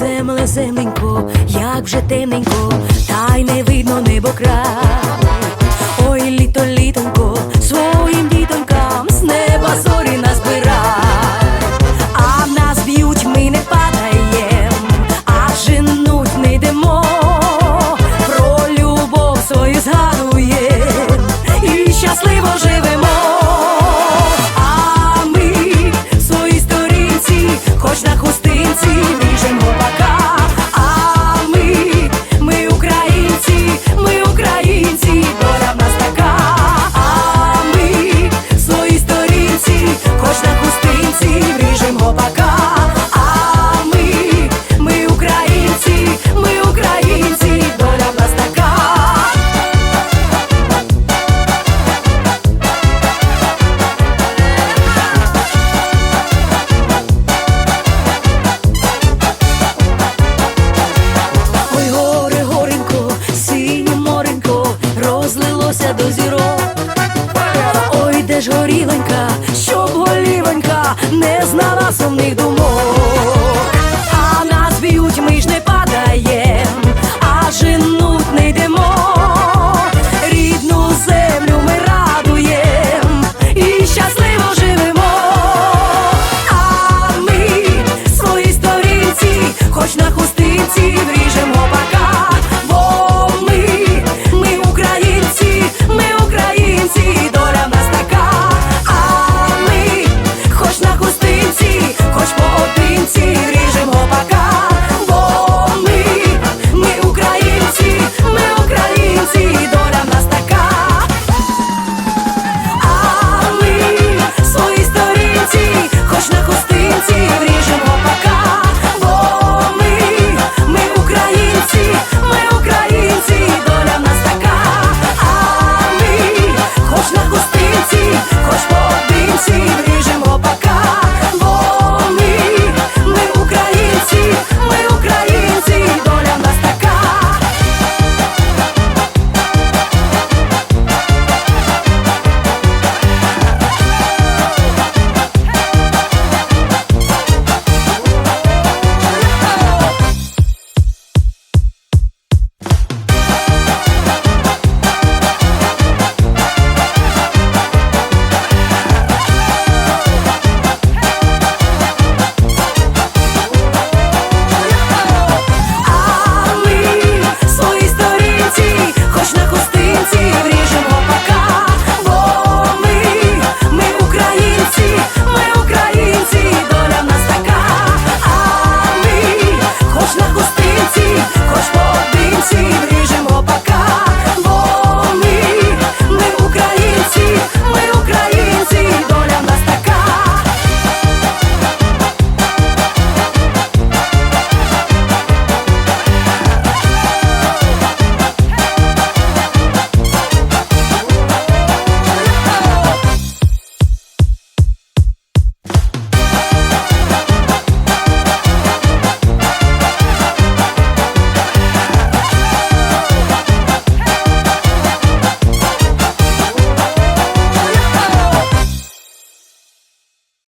земле, земленько, як же темненько, та й не видно небо край. Ой, літо, літонько.